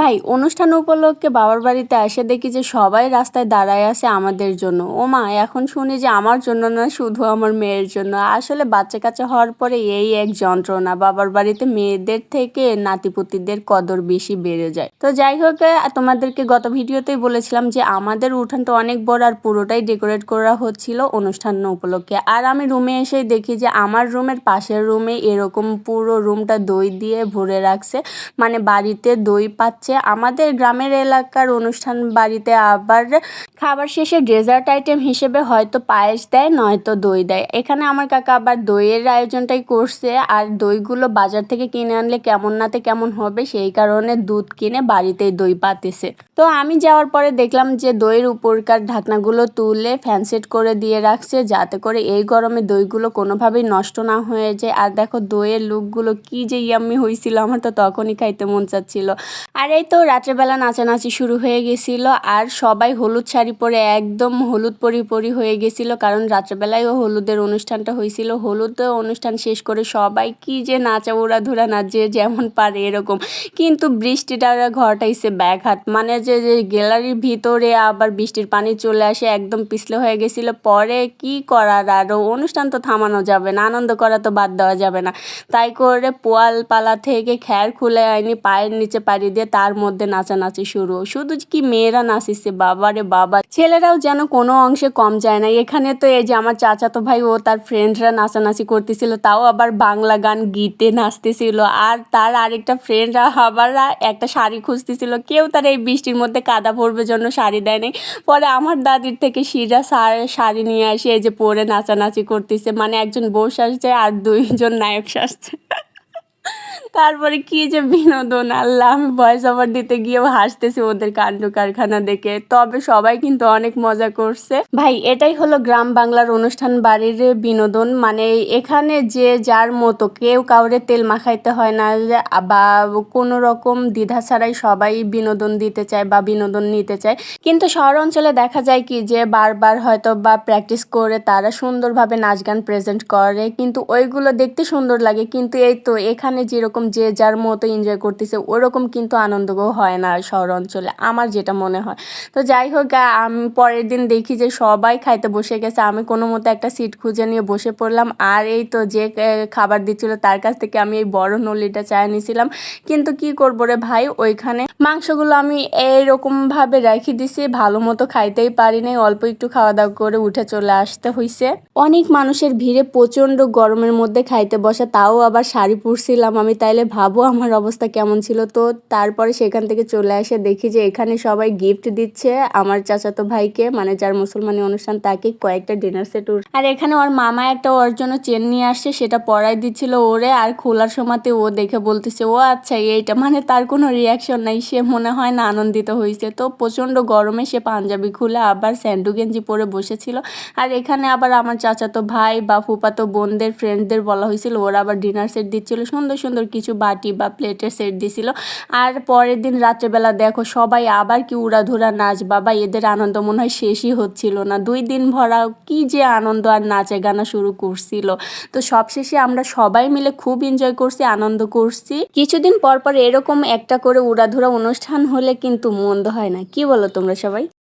ভাই, অনুষ্ঠান উপলক্ষে বাবার বাড়িতে এসে দেখি যে সবাই রাস্তায় দাঁড়ায় আছে আমাদের জন্য। ও মা, এখন শুনি যে আমার জন্য না, শুধু আমার মেয়ের জন্য। আসলে বাচ্চা কাচ্চা হওয়ার পরে এই এক যন্ত্রণা। বাবার বাড়িতে মেয়েদের থেকে নাতিপুতিদের কদর বেশি বেড়ে যায়। তো যাই হোক তোমাদেরকে গত ভিডিওতেই বলেছিলাম যে আমাদের উঠানটা অনেক বড় আর পুরোটাই ডেকোরেট করা হচ্ছিল অনুষ্ঠান উপলক্ষে। আর আমি রুমে এসেই দেখি যে আমার রুমের পাশের রুমে এরকম পুরো রুমটা দই দিয়ে ভরে রাখছে। মানে বাড়িতে দই পাচ্ছে আমাদের গ্রামের এলাকার অনুষ্ঠান বাড়িতে আবার খাবার শেষে ডেজার্ট আইটেম হিসেবে হয়তো পায়েস দেয়, নয়তো দই দেয়। এখানে আমার কাকা আবার দইয়ের আয়োজনটাই করছে আর দইগুলো বাজার থেকে কিনে আনলে কেমন নাতে কেমন হবে সেই কারণে দুধ কিনে বাড়িতেই দই পাতেছে। তো আমি যাওয়ার পরে দেখলাম যে দইয়ের উপরকার ঢাকনাগুলো তুলে ফ্যান সেট করে দিয়ে রাখছে যাতে করে এই গরমে দইগুলো কোনোভাবেই নষ্ট না হয়ে যায়। আর দেখো দইয়ের লুকগুলো কি যে ইয়াম্মি হয়েছিল আমার তো তখনই খাইতে মন চাচ্ছিল। আর এই তো রাত্রেবেলা নাচানাচি শুরু হয়ে গেছিল, আর সবাই হলুদ শাড়ি পরে একদম হলুদ পরি পরি হয়ে গেছিল, কারণ রাত্রেবেলায়ও হলুদের অনুষ্ঠানটা হয়েছিল। হলুদ অনুষ্ঠান শেষ করে সবাই কি যে নাচা ওরা ধুরা নাচ যে যেমন পারে এরকম। কিন্তু বৃষ্টিটা ঘরটাইছে ব্যাঘাত। মানে যে যে গ্যালারির ভিতরে আবার বৃষ্টির পানি চলে আসে, একদম পিছলে হয়ে গেছিল। পরে কি করার আরও অনুষ্ঠান তো থামানো যাবে না, আনন্দ করা তো বাদ দেওয়া যাবে না। তাই করে পোয়াল পালা থেকে খ্যার খুলে আইনি পায়ের নিচে পাড়ি দিয়ে তার মধ্যে নাচানাচি শুরু। শুধু কি মেয়েরা নাচিছে, বাবারে বাবা। ছেলেরাও যেন কোনো অংশে কম যায় না। এখানে তো এই যে আমার চাচাতো ভাই, ও তার ফ্রেন্ডরা নাচানাচি করতেছিল, তাও আবার বাংলা গান গীতে নাচতেছিল। আর তার আরেকটা ফ্রেন্ডরা আবার একটা শাড়ি খুঁজতেছিল। কেউ তার এই বৃষ্টির মধ্যে কাদা পড়বে জন্য শাড়ি দেয় নাই। পরে আমার দাদির থেকে শিরা শাড়ি নিয়ে আসে এই যে পরে নাচানাচি করতেছে। মানে একজন বউ সাজছে আর দুইজন নায়ক সাজছে। তারপরে কি যে বিনোদন, আল্লাহ, আমি ভয়েস ওভার দিতে গিয়েও হাসতেছি ওদের কাণ্ড কারখানা দেখে। তবে সবাই কিন্তু অনেক মজা করছে। ভাই, এটাই হলো গ্রাম বাংলার অনুষ্ঠান বাড়ির বিনোদন। মানে এখানে যে যার মতো, কেউ কাউরে তেল মাখাইতে হয় না বা কোনো রকম দ্বিধা ছাড়াই সবাই বিনোদন দিতে চায় বা বিনোদন নিতে চায়। কিন্তু শহর অঞ্চলে দেখা যায় কি যে বারবার হয়তো বা প্র্যাকটিস করে তারা সুন্দরভাবে নাচ গান প্রেজেন্ট করে, কিন্তু ওইগুলো দেখতে সুন্দর লাগে। কিন্তু এই তো, এখানে যেরকম যে যার মতো এনজয় করতেছে, ওরকম কিন্তু আনন্দও হয় না শহর অঞ্চলে আমার যেটা মনে হয়। তো যাই হোক আমি পরের দিন দেখি যে সবাই খাইতে বসে গেছে, আমি কোনো মতো একটা সিট খুঁজে নিয়ে বসে পড়লাম, আর এই তো যে খাবার দিচ্ছিল তার কাছ থেকে আমি এই বড় নলিটা চায় নিয়েছিলাম কিন্তু কি করব রে ভাই, ওইখানে মাংসগুলো আমি এইরকমভাবে রেখে দিছি, ভালো মতো খাইতেই পারি নাই, অল্প একটু খাওয়া দাওয়া করে উঠে চলে আসতে হয়েছে অনেক মানুষের ভিড়ে প্রচণ্ড গরমের মধ্যে খাইতে বসে, তাও আবার শাড়ি পরছিলাম আমি তাইলে ভাবো আমার অবস্থা কেমন ছিল। তো তারপরে সেখান থেকে চলে আসে দেখি যে এখানে সবাই গিফট দিচ্ছে আমার চাচাতো ভাইকে মানে যার মুসলমানি অনুষ্ঠান তাকে কয়েকটা ডিনার সেট আর এখানে ওর মামা একটা ওর জন্য চেন নিয়ে আসছে, সেটা পরাই দিচ্ছিল ওরে, আর খোলার সময়তে ও দেখে বলতেছে, ও আচ্ছা এইটা মানে তার কোনো রিয়াকশন নাই, সে মনে হয় না আনন্দিত হয়েছে। তো প্রচণ্ড গরমে সে পাঞ্জাবি খুলে আবার স্যান্ডু গেঞ্জি পরে বসেছিল। আর এখানে আবার আমার চাচাতো ভাই বা ফুপাতো বোনদের ফ্রেন্ডদের বলা হয়েছিল, ওরা আবার ডিনার সেট দিচ্ছিল। সুন্দর সুন্দর কিছু বাটি বা প্লেটের সেট দিছিল। আর পরের দিন রাত্রেবেলা দেখো সবাই আবার কি উড়াধুরা নাচ, বাবা এদের আনন্দ মনে হয় শেষই হচ্ছিল না। দুই দিন ভরা কি যে আনন্দ আর নাচে গানা শুরু করছিল। তো সবশেষে আমরা সবাই মিলে খুব এনজয় করছি, আনন্দ করছি। কিছুদিন পর পর এরকম একটা করে উড়াধুরা অনুষ্ঠান হলে কিন্তু মন্দ হয় না। কি বলো তোমরা সবাই?